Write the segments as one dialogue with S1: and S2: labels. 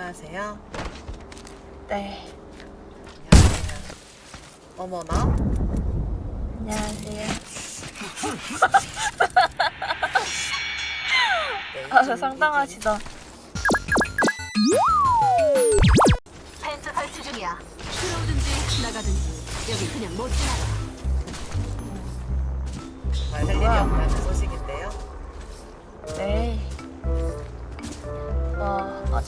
S1: 안녕하세요.
S2: 네.
S1: 안녕하세요. 어머나.
S2: 안녕하세요.
S1: 네,
S2: 아, 상당하시다.
S3: 펜스 설치 중이야. 들어오든지 나가든지 여기 그냥 못 지나가.
S1: 이중. 할 일이 없다는 소식인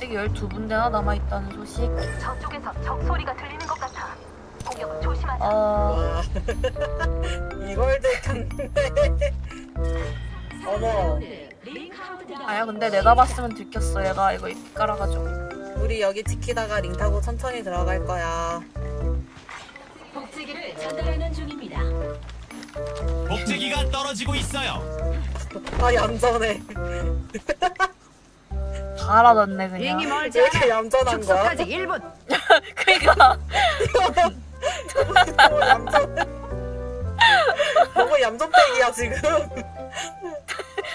S2: 아직 12군데나 남아있다는 소식.
S3: 저쪽에서 적 소리가 들리는 것 같아. 공격은 조심하자.
S2: 아,
S1: 와. 이걸 들켰네. 어머.
S2: 아야, 근데 내가 봤으면 들켰어. 얘가 이거 입 깔아가지고.
S1: 우리 여기 지키다가 링 타고 천천히 들어갈 거야.
S3: 복지기를 전달하는 중입니다.
S4: 복제기가 떨어지고 있어요.
S1: 아, 얌전해.
S2: 다 알아듣네, 그냥.
S3: 비행이
S1: 왜
S3: 멀지
S1: 이렇게
S3: 않아.
S1: 얌전한 거야?
S3: 축소까지 1분.
S2: 그니까.
S1: 너무 얌전해. 너무 얌전백이야, 지금.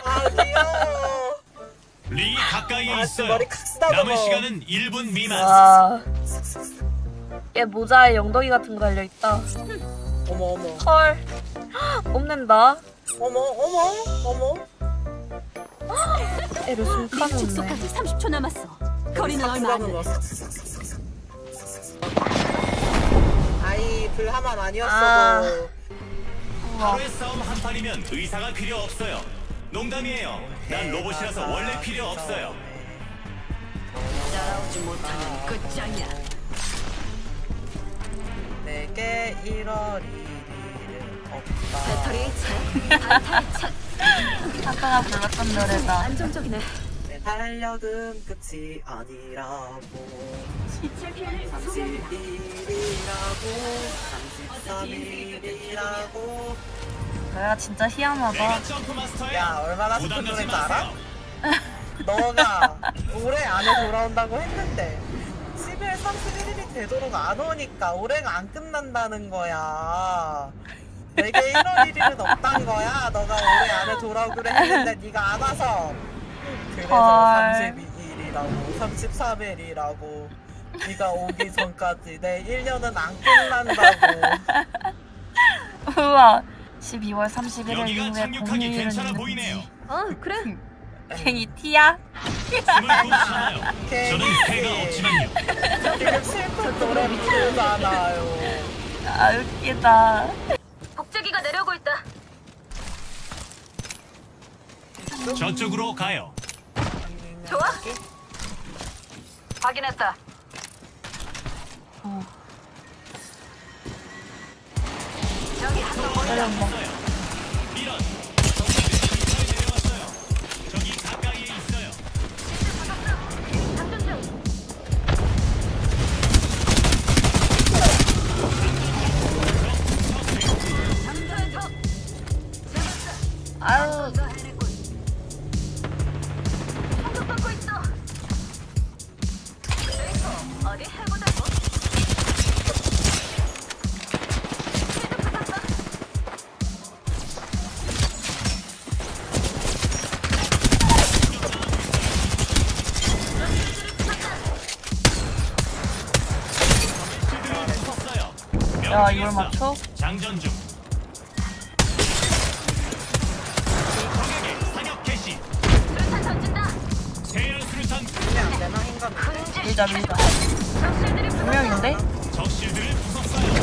S1: 아, 귀여워.
S4: 링이 가까이에
S1: 아,
S4: 있어요.
S1: 머리 칵 쓰다듬어.
S4: 남은 시간은 1분 미만.
S2: 와. 얘 모자에 영덕이 같은 거 달려 있다.
S1: 어머, 어머.
S2: 헐. 뽐낸다.
S1: 어머, 어머, 어머.
S3: 숨링
S2: 카놓네.
S3: 축소까지 30초 남았어. 거리는 얼마 안 돼.
S1: 거. 아이, 불하만
S2: 아.
S1: 아니었어도.
S2: 우와.
S4: 하루의 싸움 한 판이면 의사가 필요 없어요. 농담이에요. 난 로봇이라서 원래 필요 없어요.
S3: 따라오지 못하면 끝장이야.
S1: 내게 1월 1일은 없다.
S3: 배터리 차. 단타의 첫.
S2: 아까가 불렀던 노래다.
S3: 안정적이네.
S1: 내 달력은 끝이 아니라고.
S3: 이체 피해를 소개한다.
S1: 31일이라고. 33일이라고.
S2: 내가 진짜 희한하다.
S4: 내가 점프 마스터야.
S1: 야, 얼마나
S4: 부담
S1: 슬픈
S4: 갖지
S1: 노래인지 알아?
S4: 마세요.
S1: 너가 올해 안에 돌아온다고 했는데 11월 31일이 되도록 안 오니까 올해가 안 끝난다는 거야. 내게 1월 1일은 없단 거야. 너가 올해 안에 돌아오기로 했는데 네가 안 와서. 그래서
S2: 헐.
S1: 32일이라고 33일이라고 네가 오기 전까지 내 1년은 안 끝난다고.
S2: 우와. 12월 31일
S4: 여기가
S2: 이후에
S4: 착륙하기
S2: 공휴일은
S4: 괜찮아. 보이네요.
S3: 어 그래.
S2: 괜히 티야?
S4: 숨을. 저는 배가 없지만요.
S1: 지금 슬픈 노래 부르잖아요.
S2: 아, 웃기다.
S3: 복제기가 내려오고 있다.
S4: 저쪽으로 가요.
S3: 좋아. 확인했다.
S2: 어,
S3: 저기 한명
S2: 때려 야, 이걸. 맞춰?
S4: 장전 중. 적에게 사격 개시.
S3: 수류탄 던진다.
S4: 세열 수류탄
S1: 그냥 내나 인간
S3: 근질.
S2: 밀자, 밀자.
S3: 적실들이
S2: 두 명인데?
S4: 적 실드를 부쉈어요.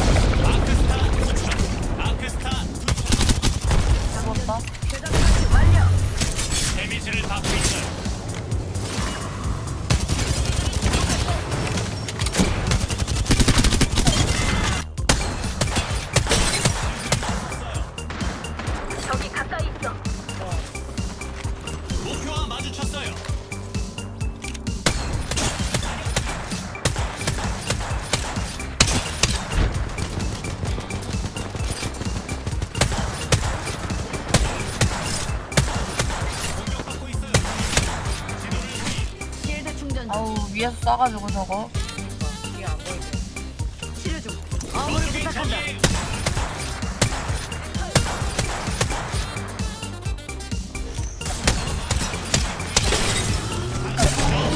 S4: 아크스타 투척. 아크스타 투척.
S2: 죽었다.
S4: 데미지를 받고 있어요.
S2: 아우, 위에서 쏴가지고 저거.
S1: 이게 안 보이네.
S3: 치료 중. 어물
S4: 저쪽이
S3: 부탁한다.
S4: 적이에요.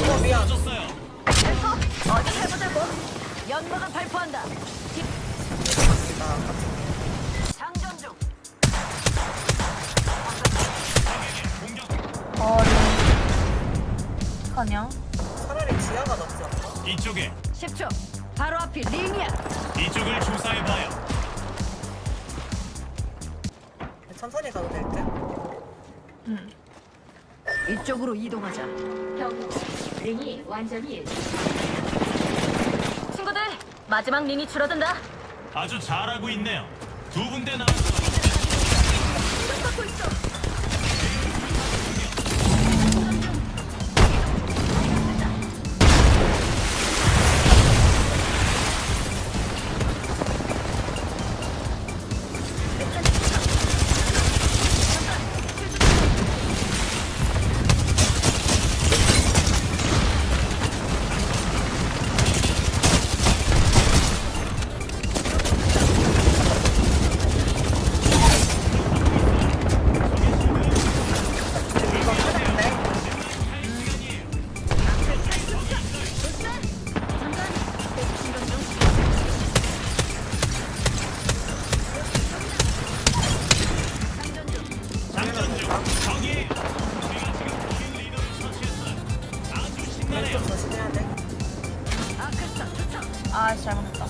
S1: 어, 미안.
S4: 맞았어요.
S3: 목표를 발포한다.
S1: 나
S3: 장전 중.
S2: 어리. 어떡하냐?
S1: 차라리 지하가 낫지 않나?
S4: 이쪽에
S3: 10초. 바로 앞이 링이야.
S4: 이쪽을 조사해봐요.
S1: 천천히 가도 될 듯?
S2: 응.
S3: 이쪽으로 이동하자.
S5: 경고. 링이 완전히
S3: 친구들, 마지막 링이 줄어든다.
S4: 아주 잘하고 있네요. 두 군데 나왔어. 요.
S1: 좀 조심해야 돼.
S3: 아,
S2: 잘못했다.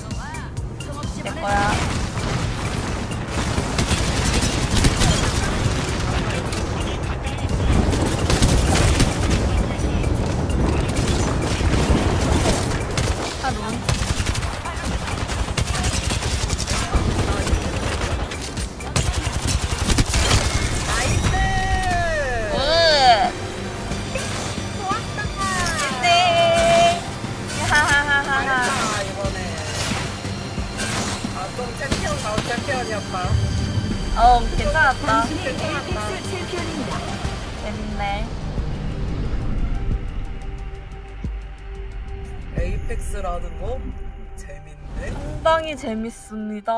S3: 너와 소없이
S2: 내. 거야. 아, 눈.
S1: 나 나온 챔피언이었다.
S2: 어, 괜찮았다.
S3: 당신이 에이펙스 챔피언입니다.
S2: 재밌네.
S1: 에이펙스라는 거? 재밌네.
S2: 상당히 재밌습니다.